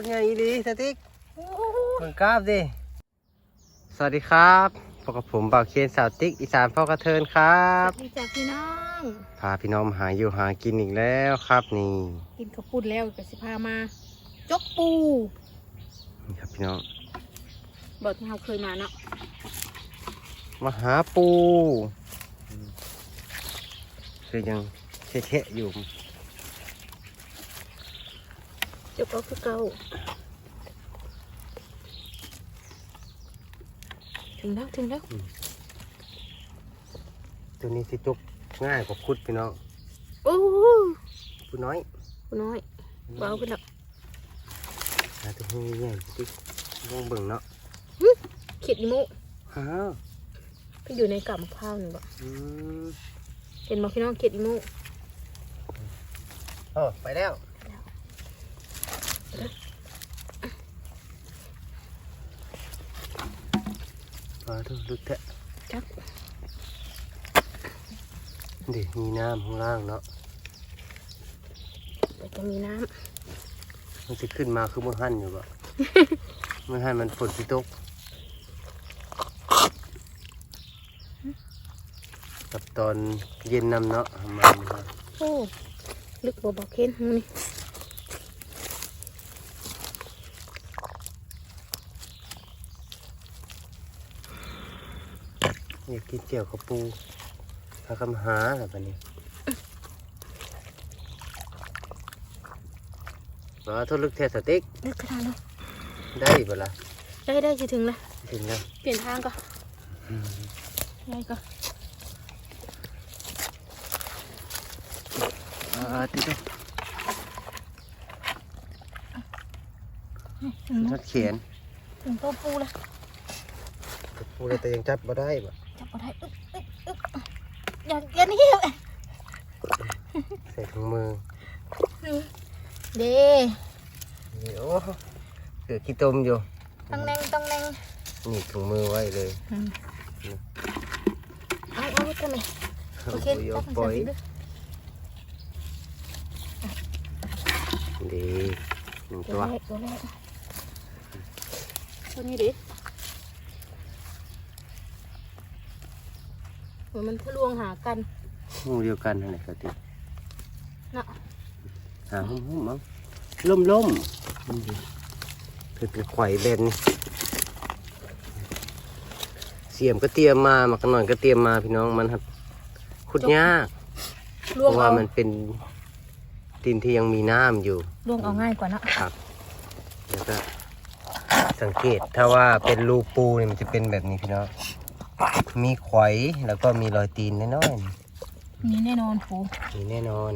ดไงอีดีสติ๊กมึงกราบดิสวัสดีครับพบกับผมบ่าวเคนสาวติ๊กอีสานพ่อกระเทินครัสบวัสดีจ้าพี่น้องพาพี่น้องมาหาอยู่หากินอีกแล้วครับนี่กินข้าวปุ้นแล้วก็สิพามา จกปูนี่ครับพี่น้องบอกที่เราเคยมาเนาะมาหาปูอืมคือยังเทะๆอยู่ จกก็คือเก่าถึงแล้วถึงแล้วตัวนี้สิตกง่ายกว่าคุดพี่น้องโอ้ปูน้อยผู้น้อยเบาขึ้นแล้วหาตัวนี้ใหญ่ๆติ๊กลองเบิ่งเนาะเขียดอีโมุฮะก็อยู่ในกับมะพร้าวนี่บ่อืมเห็นบอกพี่น้องเขียดอีโมุโอ้ไปแล้ว มาดูลึกแทะจักดิมีน้ำข้างล่างเนาะเดี๋ยวจะมีน้มันจะขึ้นมาคือมันหั่นอยู่บ่มันหั่นมันฝนสิตกกับตอนเย็นนำเนาะประมาณนี้ครับำโอ้ลึกบ่บอกเค้นมึงนี่ อยากกินเจียวกับปูถ้าคำหาแบบนี้มาทุลึกแทสติ๊กลึกขนาดนั้นได้บ่ล่ะได้ได้จะถึงแล้วถึงแล้วเปลี่ยนทางก่อนได้ก่อนอ่าติ๊กถึงแล้นัวดเขียนถึงตัวปูแล้วกับปูเลยแต่ยังจับบ่ได้บ่จั บมาได้อึ๊บอึ๊บอึ๊บอย่าอย่านี่ใส่ถุงมือเด้นี่โอ้เกิดขี้ตมอยู่ต้องแนงต้องแนงนี่ถุงมือไว้เลยเอาเอาไว้กันไหมโอเคโอ้ยจับมันปล่อยใส่ดิดีหนึ่งตัตัววแรกตัวแรกตัวนี้ดิเห มือนมันทะลวงหากันหมูเดียวกันนั่นแหละสติเนาะหาหุ้มหุ้มมั้งล่มล่มคือเป็นไข่เบนเสียมก็เตรียมมาหมักหน่อยก็เตรียมมาพี่น้องมันครับขุดยากลเพวงราะว่าเอามันเป็นดินที่ยังมีน้ำอยู่ ลวงเอาง่ายกว่าเนาะครับแล้วก็สังเกตถ้าว่าเป็นรูปูเนี่ยมันจะเป็นแบบนี้พี่น้อง มีไขวแล้วก็มีรอยตีนน้อยมีแน่นอนปูๆมีแน่นอน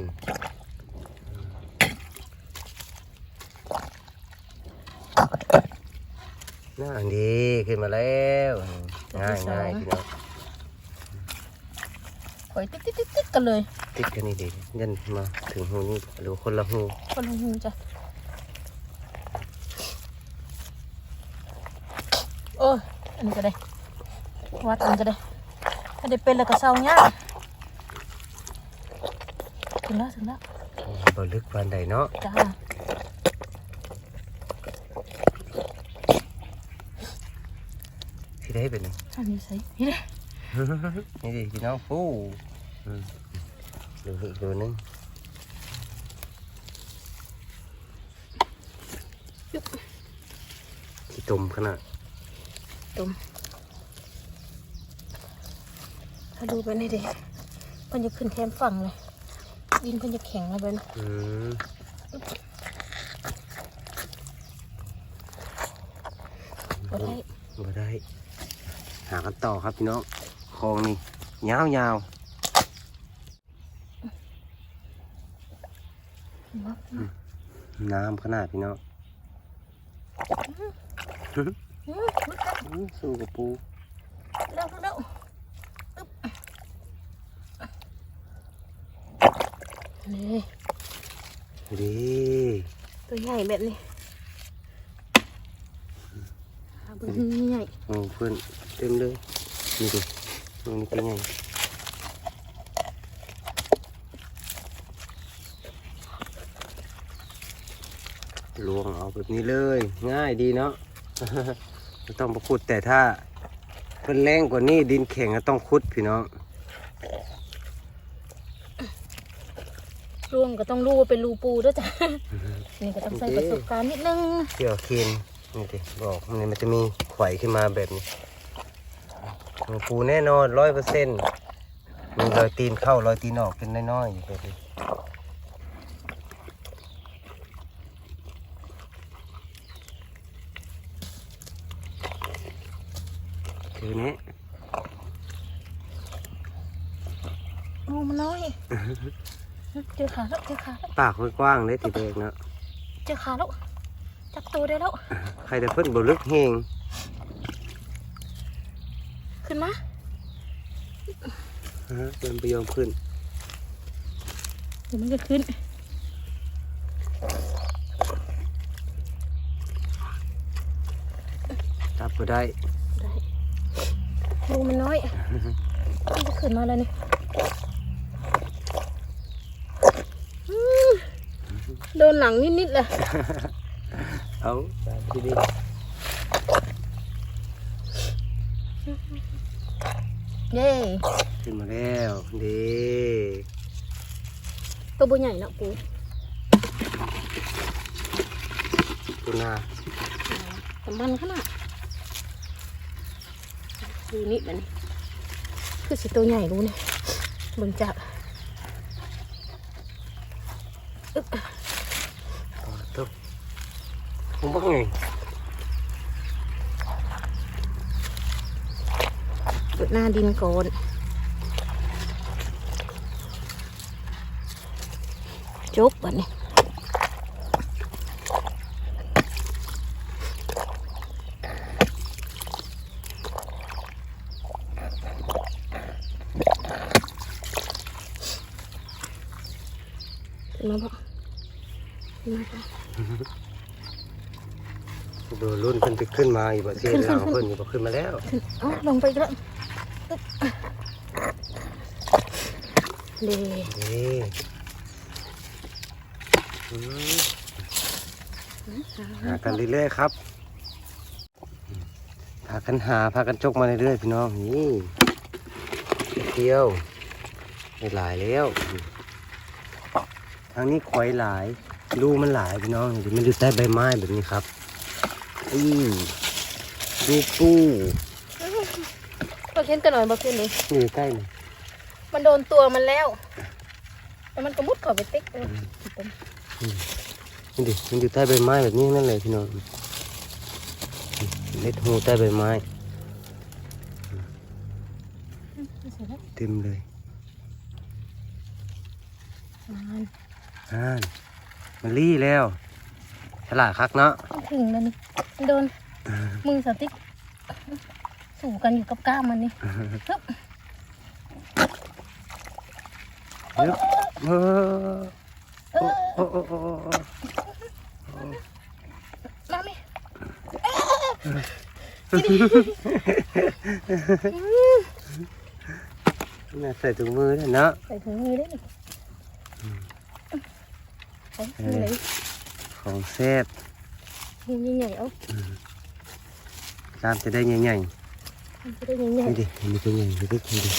น่าดีขึ้นมาแล้วง่ายง่ายพี่น้องถอยติ๊กติ๊กติ๊กติ๊กกันเลย ติดกันนี่ดียันมาถึงหูนี่หรือคนละหูคนลงหูจ้ะโอ้ยอันนี้ก็ได้ วัดอันนี้ก็ได้ถ้าได้เป็นแล้วก็เศร้าเนี้ยากถึงแล้วถึงแล้วบ่ลึกปานใดเนาะจ้าที่ได้เป็นอันนี้ใส่นี่เลยนี่ดิพี่น้องฟูอืมดูอีกดูนึงยุบขี้ตุ่มขนาดตุ่ม ถ้าดูไปนี่ดิมันจะขึ้นแทมฝั่งเลยดินมันจะแข็งแล้วไปนะอืมบ่ได้บ่ได้ หากันต่อครับพี่น้องคลองนี่ยาวยาวบ่ๆน้ำขนาดพี่น้องอืมมันกัดอืมสู้กับปูเร็วเร็วอึ๊บ นี่ดีตัวใหญ่แบบนี้หาเบนใหญ่โอ้เพื่อนเต็มเลยนี่ดิตรงนี้เป็นไงลวงเอาแบบนี้เลย ง่ายดีเนาะไม่ต้องประขุดแต่ถ้าเป็นแรงกว่านี้ดินแข็งก็ต้องขุดพี่น้อง ร่วงก็ต้องรู้ว่าเป็นรูปูด้วยจ้ะนี่ก็ต้องใส่ประสบการณ์นิดนึงเกี่ยวเคนนี่ดิบอกนี่มันจะมีไขวขึ้นมาแบบนี้หลวงปูแน่นอนร้อยเปอร์เซ็นต์มีรอยตีนเข้ารอยตีนออกเป็นน้อยๆอยู่แบบนี้คือนี้โอ้มันน้อย เจอขาแล้วเจอขาแล้วปากกว้างๆเลยติเด็กเนาะเจอขาแล้วจับตัวได้แล้วใครจะเพิ่นบลึกเฮงขึ้นมาฮะเพิ่นไปยอมขึ้นเดี๋ยวมันจะขึ้นจับก็ได้ได้ดูมันน้อยมันจะขึ้นมาแล้วนี่อืม โดนหลังนิดๆเลย เอาทีนี้เย้ขึ้นมาแล้วดีตัวบุใหญ่เนาะปูตุนาแต่มันขนาดดูนี่มันคือสิตัวใหญ่รู้เนี่ยเบิ่งจับอึ๊บ ตุ๊บ ผมบอกไงเปิดหน้าดินก่อนจุกบัดนี้ขึ้นมาพ่อขึ้นมาพ่อ ดูรุ่นเพิ่นไป ขึ้นมาอยู่บ่เสียหลังเพิ่นอยู่บ่ขึ้นมาแล้วขึ้นเอ๋อลงไปอีกแล้วอึ๊บเด้ดีอืมหากันเรื่อยๆครับ พากันหาพากันจกมาเรื่อยๆพี่น้องนี่เที่ยวได้หลายแล้ว ทางนี้ควายหลายรูมันหลายพี่น้องเดี๋ยวมันอยู่ใต้ใบไม้แบบนี้ครับ อีดูปูก็เห็นกันหน่อยบ่ขึ้นเลยนี่ใกล้เลยมันโดนตัวมันแล้วแต่มันก็มุดเข้าไปติ๊กเออนี่ดิมันอยู่ใต้ใบไม้แบบนี้นั่นเลยพี่น้องเล็ดหูใต้ใบไม้เต็มเลยอ่านมันรี่แล้ว ฉลาดคักเนาะต้องถึงแล้วนี่มันโดนมือสติ๊กสู่กันอยู่กับกล้ามมันนี่ปึ๊บเดี๋ยวเออโอ้โอ้โอ้โอ้โอ้มาไหมน่าใส่ถุงมือด้วยเนาะใส่ถุงมือได้นี่เอามือไหน ของแซ่บมือใหญ่ๆเอาตามจะได้ใหญ่มันจะได้ใหญ่ๆนี่ดินี่เป็นใหญ่ดูดินี่ดิ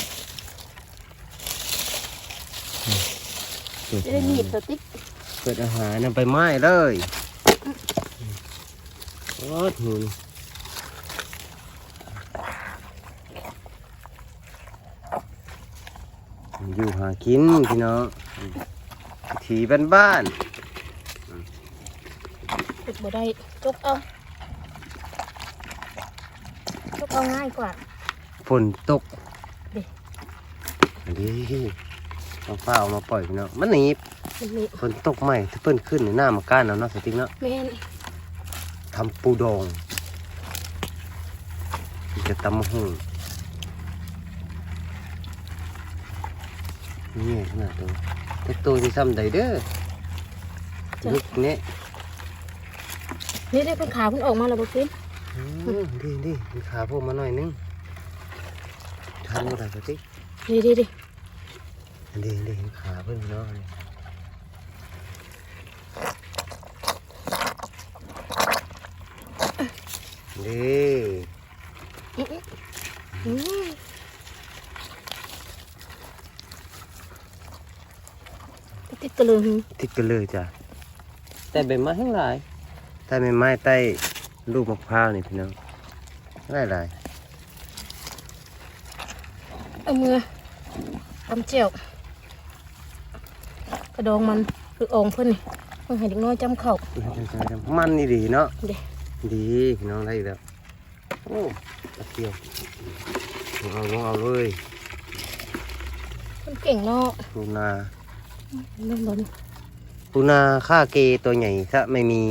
เปิดๆจะได้หนีบสติ๊กเปิดอาหารนำไปไม้เลยโอ้โหอยู่หากินพี่น้องถีบ้านบ้าน ติดบ่ได้จกเอาจกเอาง่ายกว่าๆฝนตกดิอันนี้ต้องฟ้าเอามาปล่อยพี่น้องมันหนีบมันมีฝนตกใหม่ถ้าเพิ่นขึ้นในหน้ามาก้านเอาเนาะสติ๊กเนาะแม่นทำปูดองมันจะตำมะฮุ่งนี่ขนาดตัวแต่ตัวที่ซ้ำใดเด้อลึกเนี่ย นี่ได้เป็นขาเพิ่นออกมาแล้วบ่ขึ้นอืมดีดีมีขาโผล่มาหน่อยนึงทันบ่ได้สติ๊กดีดีดีดีดีเห็นขาเพิ่นเนาะนี่อืมติดกระเลยติดกันเลยจ้ะแต่ใบไม้ทั้งหลาย แต่ใบไม้ใต้ลูกมะพร้าวนี่พี่น้องหลายหลายเอามือทำเจียวกระดองมันคือองเพิ่นนี่เพิ่งให้เด็กน้อยจำเข่าๆมันนี่ดีเนาะเด้ดีพี่น้องได้อีกแล้วโอ้ตะเกียวลองเอาลองเอาเลยเพิ่นเก่งเนาะปูนาเล่นบอลปูนาค่าเกตัวใหญ่ถ้าไม่มี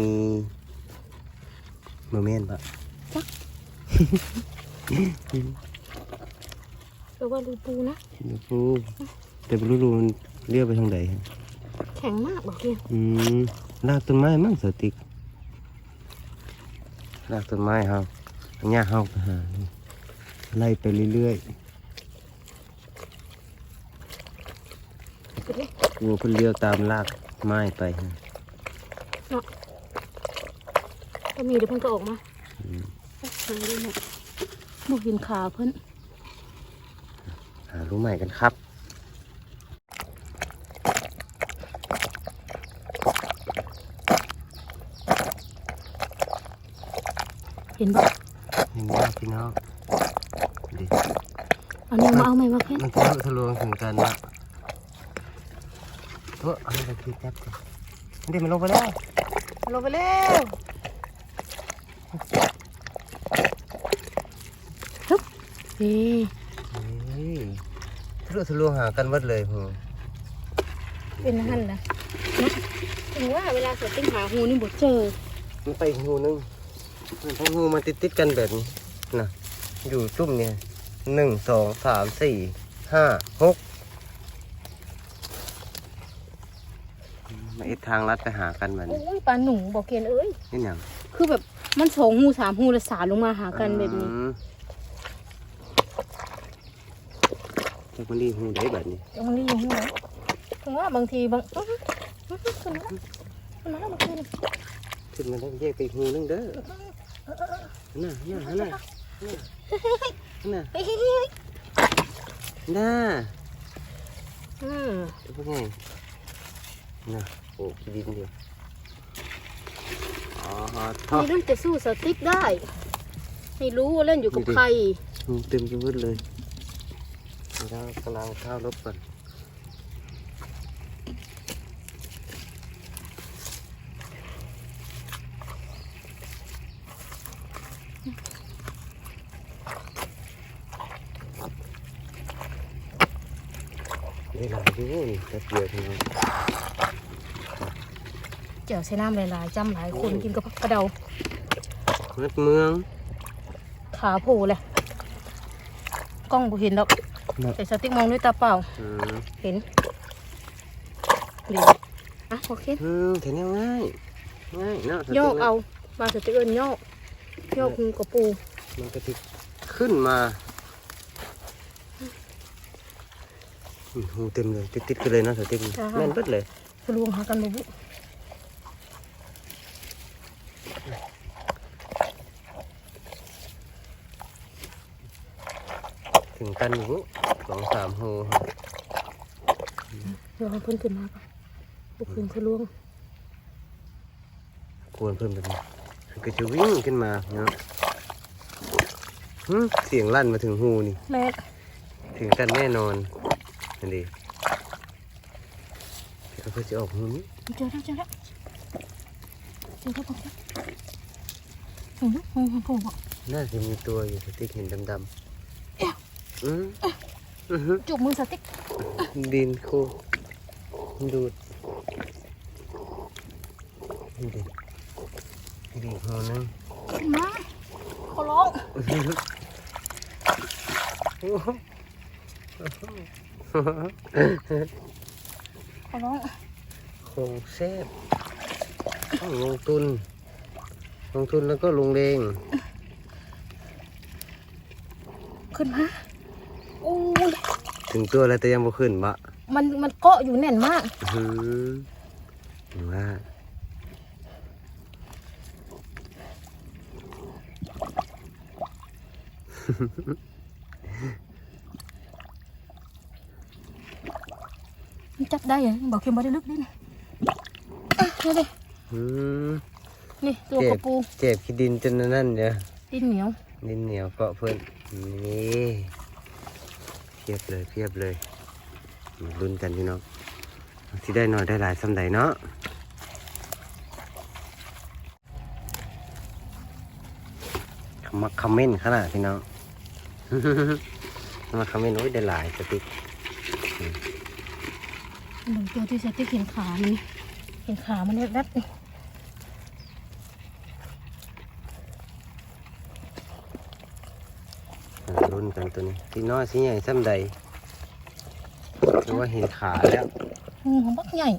โมเมนต์ปะแปลว่ารูปูนะเดี๋ยวปูแต่ไม่รู้รูมันเลี้ยวไปทางไหนแข็งมากบอกเรียนอืมรากต้นไม้มั่งสติกรากต้นไม้เฮาอันเนี้ยเฮาไปหานี่ไล่ไปเรื่อยไปเลยๆกลัวเพิ่นเลี้ยวตามรากไม้ไปฮะ ก็มีเดี๋ยวเพิ่นก็ออกมาอืมหาดูหน่อยบุกเห็นขาเพิ่นหารู้ใหม่กันครับเห็นบ่เห็นไหมพี่น้องดิอันนี้มาเอาไหมมาเพิ่นมันทะลุทะลวงถึงกันนะโอ้เอาไปคิดจับกันเดี๋ยวมันลงไปแล้วมันลงไปแล้วเฮ้ยเฮ้ยทะลุทะลวงหากันหมดเลยหูเป็นหันนะนะถึงว่าเวลาสติ้งหาหูนี่บ่เจอ มันไปอีกหูนึงมันทั้งหูมันติดติดๆกันแบบนี้นะอยู่จุ่มเนี่ยหนึ่งสองสามสี่ห้าหกมาเอ็ดทางลัดไปหากันแบบนี้โอ้ยปลาหนูบอกเกนเอ้ยนี่หยังคือแบบ มันสองหูสามหูแล้วสาลงมาหากันแบบนี้อืมจากมันดีหูได้แบบนี้แล้วมันนี่อยู่ที่ไหนถึงว่าบางทีบางอื้อหืออื้อหือขึ้นมาแล้วขึ้นมาแล้วเมื่อคืนขึ้นมาแล้วแยกไปอีกหูนึงเด้อน่ะน่ะน่ะน่ะน่ะเฮ้ยเฮ้ยเฮ้ยน่ะอืมเป็นไงน่ะโอ้ขี้ดินเดียว อ๋อท่อนี่เล่นจะสู้สติ๊กได้ให้รู้ว่าเล่นอยู่กับดูดิใครหูเต็มไปหมดเลยเรากำลังข้าวรบก่อนได้หลายด้วยนี่แป๊บเดียวเท่านั้น เจียวใช้น้ำหลายๆจำหลายคนกินกับกระเดานัดเมืองขาโผล่เลยกล้องบ่เห็นดอกน่ะแต่สติ๊กมองด้วยตาเปล่าอืมเห็นดีอะโอเคอืมเห็นยังง่ายง่ายเนาะโยกเอามาสติ๊กเอินโยกโยกกับปู มันก็ติขึ้นมาอืมหูเต็มเลยติดติดๆกันเลยเนาะสติ๊กแม่นเบิดเลยทะลวงหากันบ่บุถึ กันหูสองสามหูครับเดี๋ยวให้เพิ่นขึ้นมาก่อนบุกขึ้นทะลวงควรเพิ่มแบบนี้มันก็จะวิ่งขึ้นมาเนาะหึเสียงลั่นมาถึงหูนี่ แม่ถึงกันแน่นอนนั่นดีแล้วก็จะออกหูนี้เจอแล้วเจอแล้วเจอแล้วบอกแล้วเห็นไหมเห็นไหมปูบอกน่าจะมีตัวอยู่สติ๊กเห็นดำๆอืมอือฮึ จุบมือสติ๊กดินโคดูดนี่ดินี่ดิหูนึงขึ้นมาขอร้องขอร้องโคงเซฟต้องลงทุน ลงทุนแล้วก็ลงเลงขึ้นมาโอ้ย ถึงตัวแล้วแต่ยังบ่ขึ้นบะมันมันเกาะอยู่แน่นมากอื้อหือว่ามันจับได้เหรอบอกเข็มบ่ได้ลึกดินะอะนี่เลยอืมนี่ตัวกระปูเจ็บขี้ดินจนนั่นเด้อดินเหนียว ดินเหนียวเกาะเพื่อนนี่เพียบเลยเพียบเลยมาลุ้นกันพี่น้องที่ได้หน่อยได้หลายสำใดเนาะมักคอมเมนต์ขนาดพี่น้องมาคอมเมนต์โอ้ยได้หลายสติ๊กหนึ่งตัวที่ส่ที่เห็นขามันนี่เห็นขามันเนี่ยรัดาลุ้ นกันตัวนี้ที่น้อยสิใหญ่สำใดหรือว่าเห็นขาแล้วหูของบักใหญ่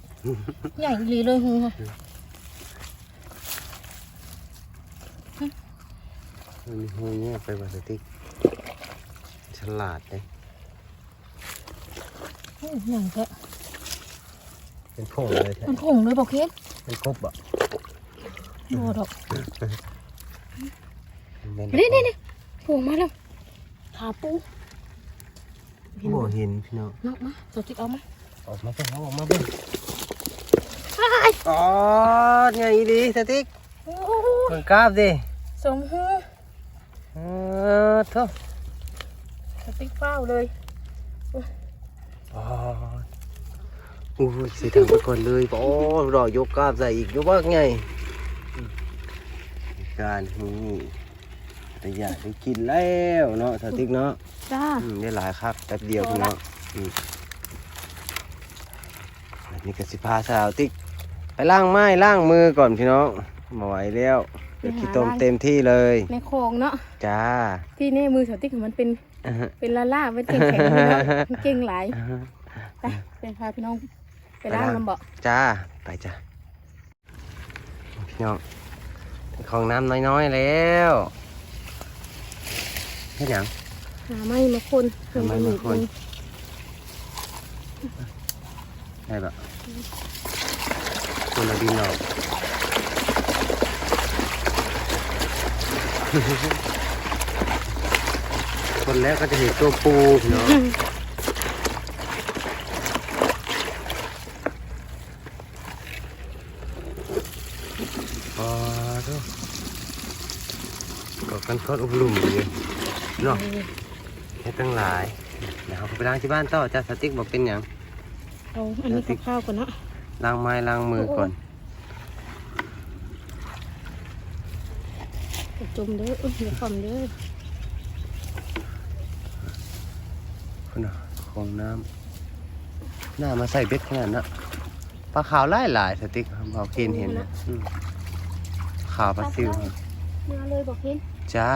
ใหญ่อีหลีเลยหูค่ะมันมีหูเงี้ยไปว่าสติ๊กฉลาดเลยหูใหญ่แท้เป็นผงเลยแท้มันผงเลยบอกเข็มเป็นกบอะโดดอกเป็นี่นี่นี่ผงมาแล้ว ขาปูโอ้เห็นพี่น้องนอกมาสติ๊กเอามาออกมาเป็นออกมาเป็นอ้ายอ๋อไงดีสติ๊กโอ้มันกราบดิสมหูเออโทุสติ๊กเฝ้าเลยอ๋ออู้ยสีทางไปก่อนเลยโอ้รอยกกราบใส่อีกยกว่าไงการนี่ แต่อยากได้กินแล้วเนาะสติ๊กเนาะจ้าอืมได้หลายครับแป๊บเดียวพี่น้องอืมอันนี้กสิพาสาวติ๊ก ไปล้างไม้ล้างมือก่อนพี่น้องมาไหวแล้วเดี๋ยวขี้ต้มเต็มที่เลยในโครงเนาะจ้าที่นี่มือสติ๊กมันเป็นอ่าฮะเป็นลาล่าเป็นเก่งแข็งเลยเนาะมันเก่งหลายอ่าฮะไปเป็นพาพี่น้องไปล้างน้ำบ่จ้าไปจ้าพี่น้องของน้ำน้อยๆแล้ว เฮ็ดหยังหาไม้มาคนหาไม้มาคนได้แบบคนละดินออกคนแรกก็จะเห็นตัวปูเนาะอ๋อทุกก็กันคอดอุ้มลุ่มอยู่ เนาะให้ตั้งหลายเดี๋ยวเราไปล้างที่บ้านต่อจ้าสติ๊กบอกเป็นหยังเอาอันนี้ข้าวๆก่อนเนาะล้างไม้ล้างมือก่อนอย่าจมเด้ออุ้ยอย่าความเด้อคุณน่ะของน้ำหน้ามาใส่เบ็ดขนาดนั้นปลาขาวไล่หลายสติ๊กเบาเคนเห็นนะอืมขาวปลาซิวมาเลยบอกเห็น จ้า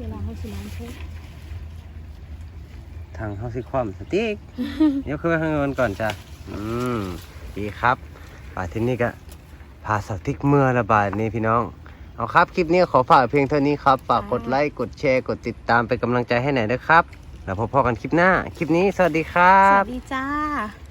เวลาให้สิล้างใช้ทางเข้าสิความสติ๊กยกขึ้นไปข้างบนก่อนจ้าอืมดีครับป่าที่นี่ก็พาสติ๊กเมื่อระบาดนี้พี่น้อง เอาครับ คลิปนี้ขอฝากเพียงเท่านี้ครับฝากกดไลค์กดแชร์กดติดตามเป็นกำลังใจให้หน่อยนะครับ แล้วพบกันคลิปหน้า คลิปนี้สวัสดีครัสบ วัสดีจ้า